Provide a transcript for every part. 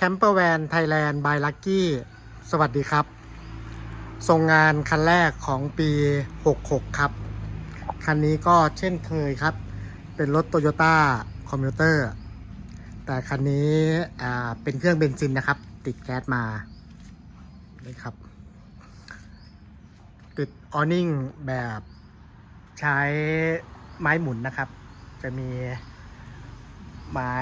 แคมเปอร์แวนไทยแลนด์บายลักกี้สวัสดีครับ ส่งงานคันแรกของปี 66 ครับ คันนี้ก็เช่นเคยครับ เป็นรถโตโยต้าคอมพิวเตอร์แต่คันนี้อ่าเป็นเครื่องเบนซินนะครับ ติดแก๊สมานี่ครับ ติดออนิ่งแบบใช้ไม้หมุนนะครับ จะมีไม้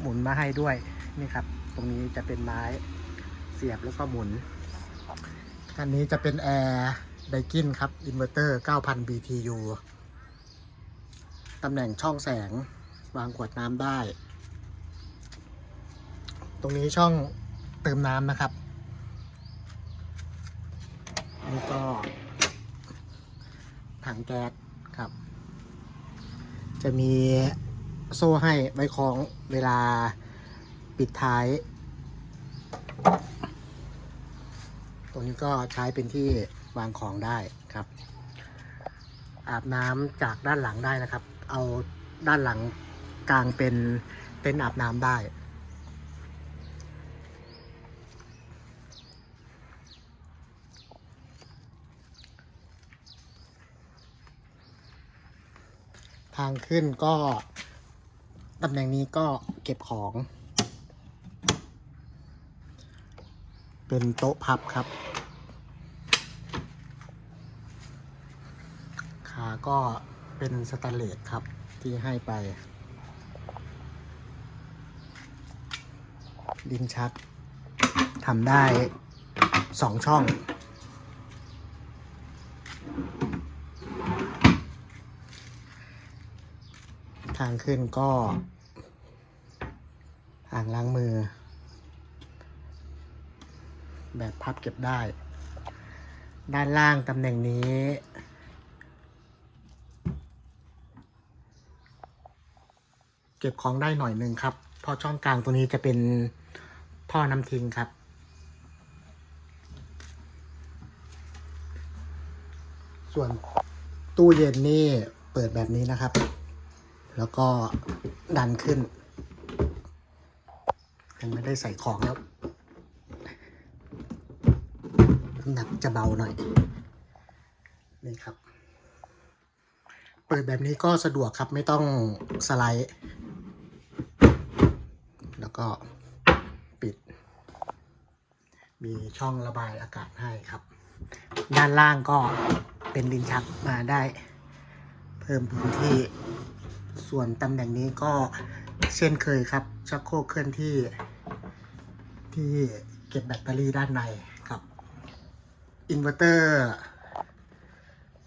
หมุนมาให้ด้วยนี่ครับ ตรงนี้จะเป็นไม้เสียบแล้วก็หมุนคันนี้จะเป็นแอร์ไดกินครับอินเวอร์เตอร์9,000 BTU ตำแหน่งช่องแสงวางขวดน้ำได้ ตรงนี้ช่องเติมน้ำนะครับนี่ก็ ถังแก๊สครับ จะมี โซ่ให้ไว้คล้องเวลาปิดท้าย ตรงนี้ก็ใช้เป็นที่วางของได้ครับ อาบน้ำจากด้านหลังได้นะครับ เอาด้านหลังกลางเป็นเต็นท์อาบน้ำได้ทางขึ้นก็ ตำแหน่งนี้ก็เก็บของ เป็นโต๊ะพับครับ ขาก็เป็นสแตนเลสครับที่ให้ไป ดินชักทำได้สองช่อง ทางขึ้นก็อ่างล้างมือ แบบพับเก็บได้ ด้านล่างตำแหน่งนี้ เก็บของได้หน่อยหนึ่งครับเพราะช่องกลางตัวนี้จะเป็นท่อน้ำทิ้งครับส่วนตู้เย็นนี่เปิดแบบนี้นะครับ แล้วก็ดันขึ้น ยังไม่ได้ใส่ของแล้วน้ำหนักจะเบาหน่อย นี่ครับ เปิดแบบนี้ก็สะดวกครับไม่ต้องสไลด์ แล้วก็ปิด มีช่องระบายอากาศให้ครับ ด้านล่างก็เป็นลิ้นชักมาได้ เพิ่มพื้นที่ ส่วนตำแหน่งนี้ก็เช่นเคยครับ ชักโครกเคลื่อนที่ ที่เก็บแบตเตอรี่ด้านในครับ อินเวอร์เตอร์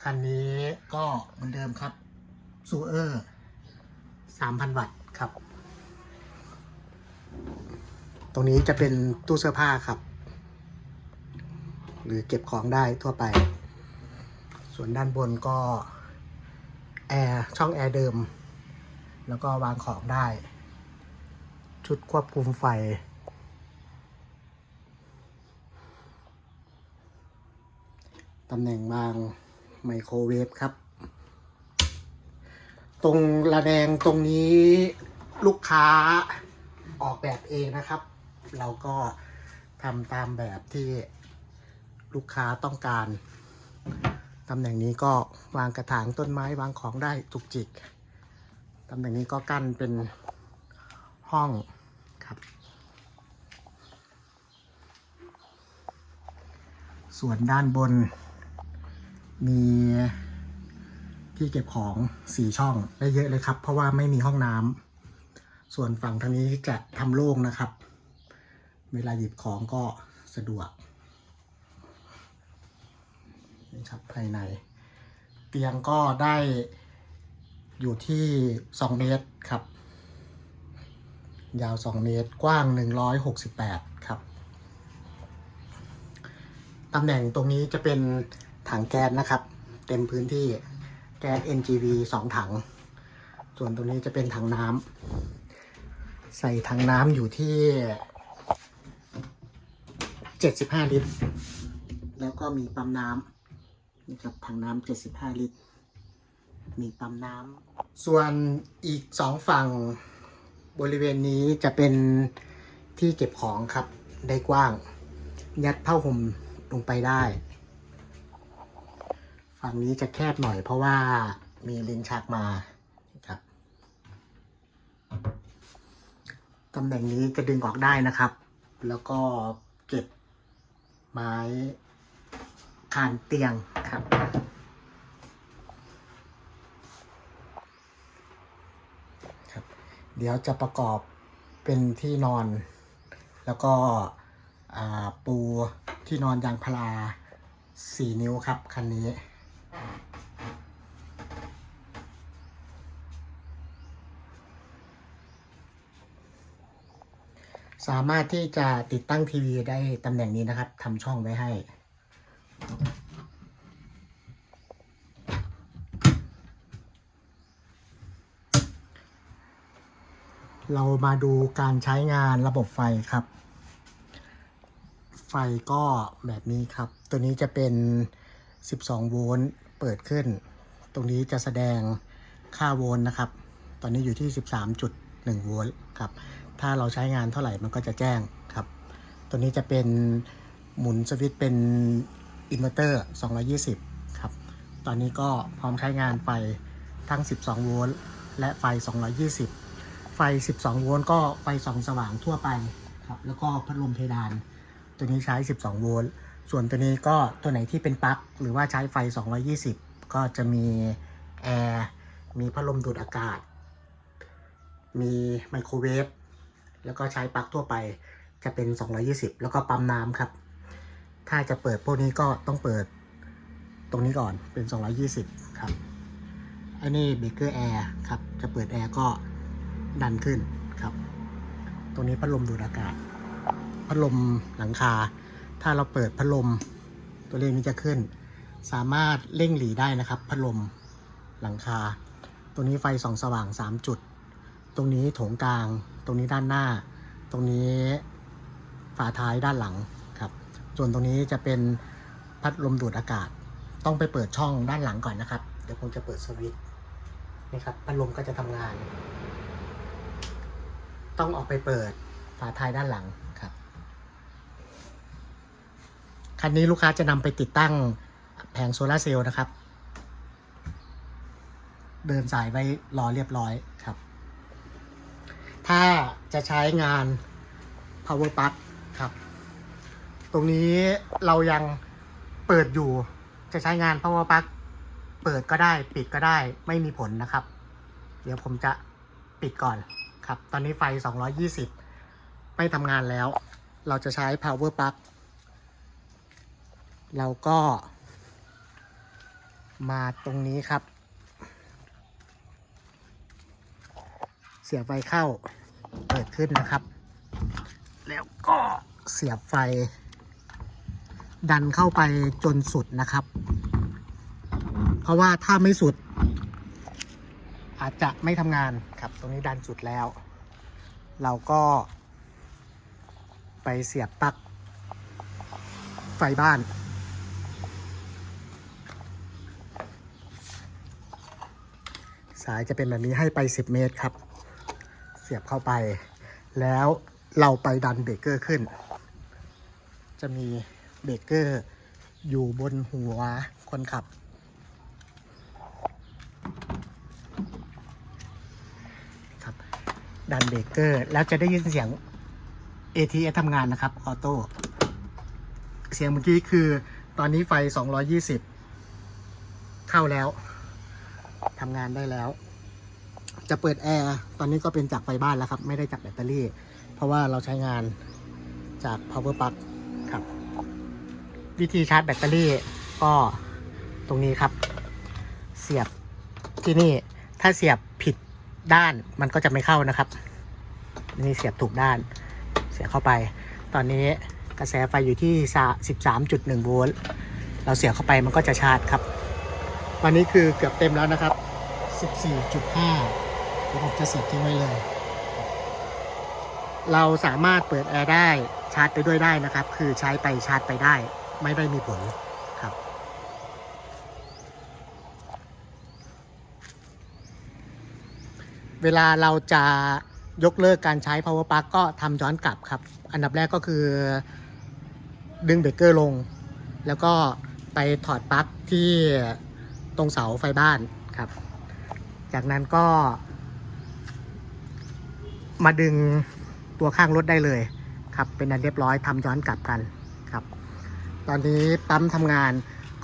คันนี้ก็เหมือนเดิมครับซูเออร์3,000 วัตต์ครับ ตรงนี้จะเป็นตู้เสื้อผ้าครับ หรือเก็บของได้ทั่วไป ส่วนด้านบนก็แอร์ช่องแอร์เดิม แล้วก็วางของได้ ชุดควบคุมไฟ ตำแหน่งวางไมโครเวฟครับ ตรงระแดงตรงนี้ลูกค้าออกแบบเองนะครับ เราก็ทำตามแบบที่ลูกค้าต้องการ ตำแหน่งนี้ก็วางกระถางต้นไม้วางของได้จุกจิก ตำแหน่งนี้ก็กั้นเป็นห้องครับ ส่วนด้านบน มีที่เก็บของสี่ช่องได้เยอะเลยครับ เพราะว่าไม่มีห้องน้ำส่วนฝั่งทางนี้จะทำโล่งนะครับ เวลาหยิบของก็สะดวกนี่ครับภายใน เตียงก็ได้ อยู่ที่ 2 เมตรครับ ยาว 2 เมตรกว้าง 168 ครับตำแหน่งตรงนี้จะเป็นถังแก๊สนะครับ เต็มพื้นที่แก๊ส NGV 2 ถัง ส่วนตรงนี้จะเป็นถังน้ำใส่ถังน้ำอยู่ที่ 75 ลิตร แล้วก็มีปั๊มน้ำนี่ครับถังน้ำ75 ลิตร มีปั๊มน้ำส่วนอีกสองฝั่งบริเวณนี้จะเป็นที่เก็บของครับ ได้กว้าง ยัดผ้าห่มลงไปได้ ฝั่งนี้จะแคบหน่อยเพราะว่ามีลิ้นชักมาครับตำแหน่งนี้จะดึงออกได้นะครับ แล้วก็เก็บไม้คานเตียงครับ ครับ เดี๋ยวจะประกอบเป็นที่นอน แล้วก็ปูที่นอนยางพาราสี่นิ้วครับ คันนี้ สามารถที่จะติดตั้งทีวีได้ตำแหน่งนี้นะครับทำช่องไว้ให้ เรามาดูการใช้งานระบบไฟครับ ไฟก็แบบนี้ครับ ตัวนี้จะเป็น 12 โวลต์เปิดขึ้น ตรงนี้จะแสดงค่าโวลต์นะครับ ตอนนี้อยู่ที่ 13.1 โวลต์ครับ ถ้าเราใช้งานเท่าไหร่มันก็จะแจ้งครับ ตัวนี้จะเป็นหมุนสวิตช์เป็นอินเวอร์เตอร์ 220 ครับ ตอนนี้ก็พร้อมใช้งานไฟทั้ง 12 โวลต์และไฟ 220 ไฟ 12 โวลต์ก็ไฟส่องสว่างทั่วไปครับแล้วก็พัดลมเพดาน ตัวนี้ใช้ 12 โวลต์ส่วนตัวนี้ก็ตัวไหนที่เป็นปลั๊กหรือว่าใช้ไฟ 220 ก็จะมีแอร์มีพัดลมดูดอากาศ มีไมโครเวฟแล้วก็ใช้ปลั๊กทั่วไปจะเป็น 220 แล้วก็ปั๊มน้ำครับ ถ้าจะเปิดพวกนี้ก็ต้องเปิดตรงนี้ก่อนเป็น 220 ครับ อันนี้เบเกอร์แอร์ครับ จะเปิดแอร์ก็ ดันขึ้นครับตรงนี้พัดลมดูดอากาศ พัดลมหลังคา ถ้าเราเปิดพัดลม ตัวเลขนี้จะขึ้น สามารถเร่งหลีได้นะครับ พัดลมหลังคาตรงนี้ไฟส่องสว่าง 3 จุด ตรงนี้โถงกลาง ตรงนี้ด้านหน้า ตรงนี้ฝาท้ายด้านหลังครับ ส่วนตรงนี้จะเป็นพัดลมดูดอากาศ ต้องไปเปิดช่องด้านหลังก่อนนะครับ เดี๋ยวผมจะเปิดสวิตช์นี่ครับ พัดลมก็จะทำงาน ต้องออกไปเปิดฝาท้ายด้านหลังครับ คันนี้ลูกค้าจะนำไปติดตั้งแผงโซลาเซลล์นะครับ เดินสายไว้รอเรียบร้อยครับ ถ้าจะใช้งาน power plug ครับ ตรงนี้เรายังเปิดอยู่ จะใช้งาน power plug เปิดก็ได้ปิดก็ได้ไม่มีผลนะครับ เดี๋ยวผมจะปิดก่อน ครับ ตอนนี้ไฟ 220 ไม่ทำงานแล้ว เราจะใช้ power plug เราก็มาตรงนี้ครับ เสียบไฟเข้า เปิดขึ้นนะครับ แล้วก็เสียบไฟ ดันเข้าไปจนสุดนะครับ เพราะว่าถ้าไม่สุด อาจจะไม่ทำงานครับ ตรงนี้ดันสุดแล้ว เราก็ไปเสียบปลั๊กไฟบ้าน สายจะเป็นแบบนี้ให้ไป 10 เมตรครับ เสียบเข้าไป แล้วเราไปดันเบรกเกอร์ขึ้น จะมีเบรกเกอร์อยู่บนหัวคนขับ ดันเบรกเกอร์ แล้วจะได้ยินเสียง ATS ทำงานนะครับ ออโต้ เสียงเมื่อกี้คือตอนนี้ไฟ 220 เข้าแล้วทำงานได้แล้ว จะเปิดแอร์ ตอนนี้ก็เป็นจากไฟบ้านแล้วครับ ไม่ได้จากแบตเตอรี่ เพราะว่าเราใช้งานจาก power plug ครับ วิธีชาร์จแบตเตอรี่ก็ตรงนี้ครับ เสียบที่นี่ ถ้าเสียบผิด ด้านมันก็จะไม่เข้านะครับ นี่เสียบถูกด้าน เสียบเข้าไป ตอนนี้กระแสไฟอยู่ที่ 13.1 โวลต์ เราเสียบเข้าไปมันก็จะชาร์จครับ ตอนนี้คือเกือบเต็มแล้วนะครับ 14.5เดี๋ยวผมจะเสียบทิ้งไว้เลย เราสามารถเปิดแอร์ได้ชาร์จไปด้วยได้นะครับ คือใช้ไปชาร์จไปได้ ไม่ได้มีผลครับ เวลาเราจะยกเลิกการใช้ power plug ก็ทำย้อนกลับครับ อันดับแรกก็คือดึงเบรกเกอร์ลง แล้วก็ไปถอดปลั๊กที่ตรงเสาไฟบ้านครับ จากนั้นก็ มาดึงตัวข้างรถได้เลยครับ เป็นอันเรียบร้อยทำย้อนกลับกันครับ ตอนนี้ปั๊มทำงาน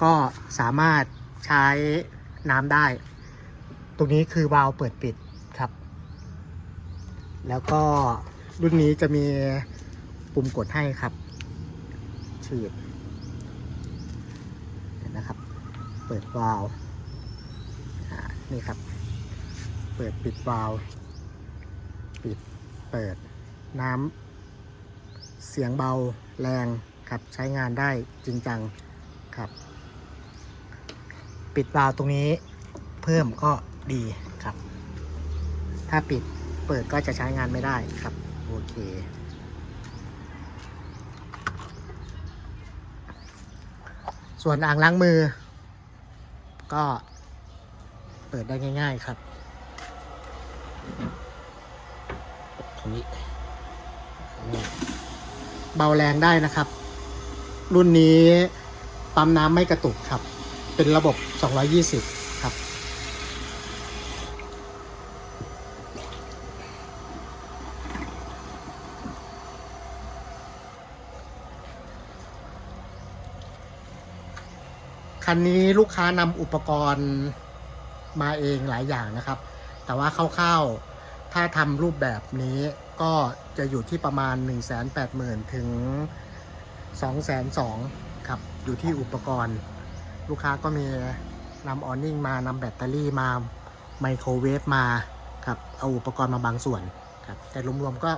ก็สามารถใช้น้ำได้ ตรงนี้คือวาล์วเปิดปิด แล้วก็รุ่นนี้จะมีปุ่มกดให้ครับ ฉีดเห็นนะครับ เปิดวาล์วอ่านี่ครับ เปิดปิดวาล์วปิดเปิดน้ำเสียงเบาแรงครับ ใช้งานได้จริงจังครับ ปิดวาล์วตรงนี้เพิ่มก็ดีครับ ถ้าปิด เปิดก็จะใช้งานไม่ได้ครับ โอเค ส่วนอ่างล้างมือ ก็เปิดได้ง่าย ๆครับตรงนี้นี่เบาแรงได้นะครับ รุ่นนี้ปั๊มน้ำไม่กระตุกครับ เป็นระบบ 220 ครับ คันนี้ลูกค้านำอุปกรณ์มาเองหลายอย่างนะครับ แต่ว่าคร่าวๆถ้าทำรูปแบบนี้ก็จะอยู่ที่ประมาณ 1 8 0 0 0 0 ถึง 2 2 0 0 0ครับ อยู่ที่อุปกรณ์ ลูกค้าก็มีนำออนนิ่งมานำแบตเตอรี่มาไมโครเวฟมาครับเอาอุปกรณ์มาบางส่วนครับแต่รวมๆก็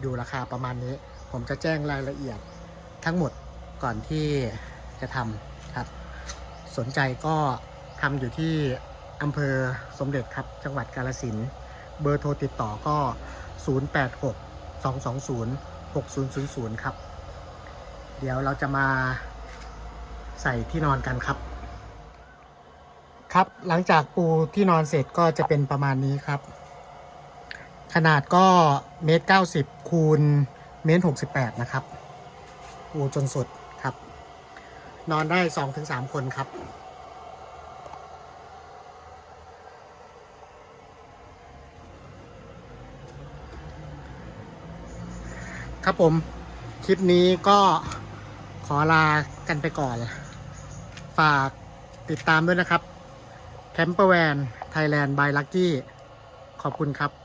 อยู่ราคาประมาณนี้ ผมจะแจ้งรายละเอียดทั้งหมดก่อนที่จะทำ สนใจก็ทำอยู่ที่อำเภอสมเด็จครับจังหวัดกาลสินเบอร์โทรติดต่อก็ 086 220 6000 ครับ เดี๋ยวเราจะมาใส่ที่นอนกันครับ ครับหลังจากปูที่นอนเสร็จก็จะเป็นประมาณนี้ครับ ขนาดก็เมตรเก้าสิบคูณเมตรหกสิบแปดนะครับ ปูจนสุด นอนได้สองถึงสามคนครับ ครับผม คลิปนี้ก็ขอลากันไปก่อน ฝากติดตามด้วยนะครับแคมเปอร์แวนไทยแลนด์บายลักกี้ ขอบคุณครับ